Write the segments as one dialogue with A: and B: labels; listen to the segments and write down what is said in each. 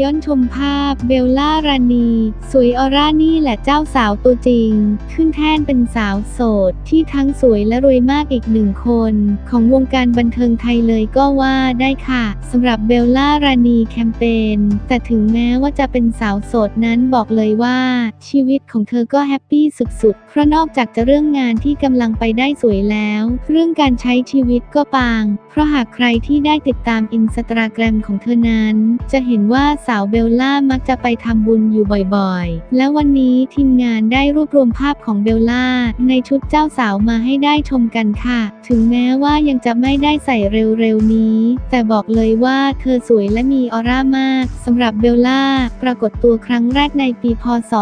A: ย้อนชมภาพเบลล่ารานี สวยออร่านี่แหละเจ้าสาวตัวจริง ขึ้นแท่นเป็นสาวโสด ที่ทั้งสวยและรวยมากอีกหนึ่งคน ของวงการบันเทิงไทยเลยก็ว่าได้ค่ะสำหรับเบลล่ารานีแคมเปญแต่ถึงแม้ว่าจะเป็นสาวโสดนั้นบอกเลยว่า ชีวิตของเธอก็แฮปปี้สุดๆ เพราะนอกจากจะเรื่องงานที่กำลังไปได้สวยแล้ว เรื่องการใช้ชีวิตก็ปัง เพราะหากใครที่ได้ติดตามอินสตาแกรมของเธอนั้น จะเห็นว่าสาวเบลล่ามักจะไปทำบุญอยู่บ่อยๆ และวันนี้ทีมงานได้รวบรวมภาพของเบลล่าในชุดเจ้าสาวมาให้ได้ชมกันค่ะ ถึงแม้ว่ายังจะไม่ได้ใส่เร็วๆนี้ แต่บอกเลยว่าเธอสวยและมีออร่ามากสำหรับเบลล่าปรากฏตัวครั้งแรกในปีพศ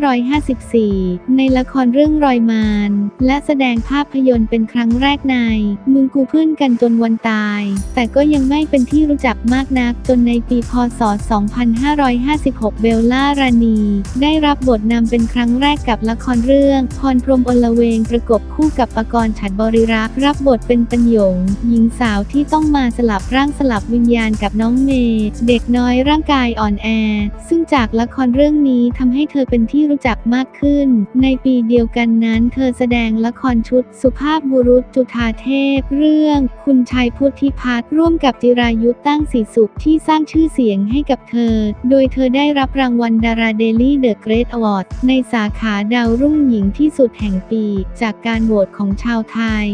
A: 2554 ในละครเรื่องรอยมานและแสดงภาพยนตร์เป็นครั้งแรกใน มึงกูเพื่อนกันจนวันตาย แต่ก็ยังไม่เป็นที่รู้จักมากนักจนในปีพศ2556 เบลล่ารานี ได้รับบทนำเป็นครั้งแรกกับละครเรื่องพรพรมอลเวงประกบคู่กับปกรณ์ฉัดบริรักษ์รับบทเป็นปัญหยงหญิงสาวที่ต้องมาสลับร่างสลับวิญญาณกับน้องเมย์เด็กน้อยร่างกายอ่อนแอ ซึ่งจากละครเรื่องนี้ทำให้เธอเป็นที่รู้จักมากขึ้น ในปีเดียวกันนั้นเธอแสดงละครชุดสุภาพบุรุษจุธาเทพ เรื่อง คุณชายพุทธิพัฒน์ร่วมกับจิรายุทธตั้งสีสุขที่สร้างชื่อเสียงให้กับเธอ โดยเธอได้รับรางวัลดาราเดลี่เดอะเกรทอวอร์ดในสาขาดาวรุ่งหญิงที่สุดแห่งปี จากการโหวตของชาวไทย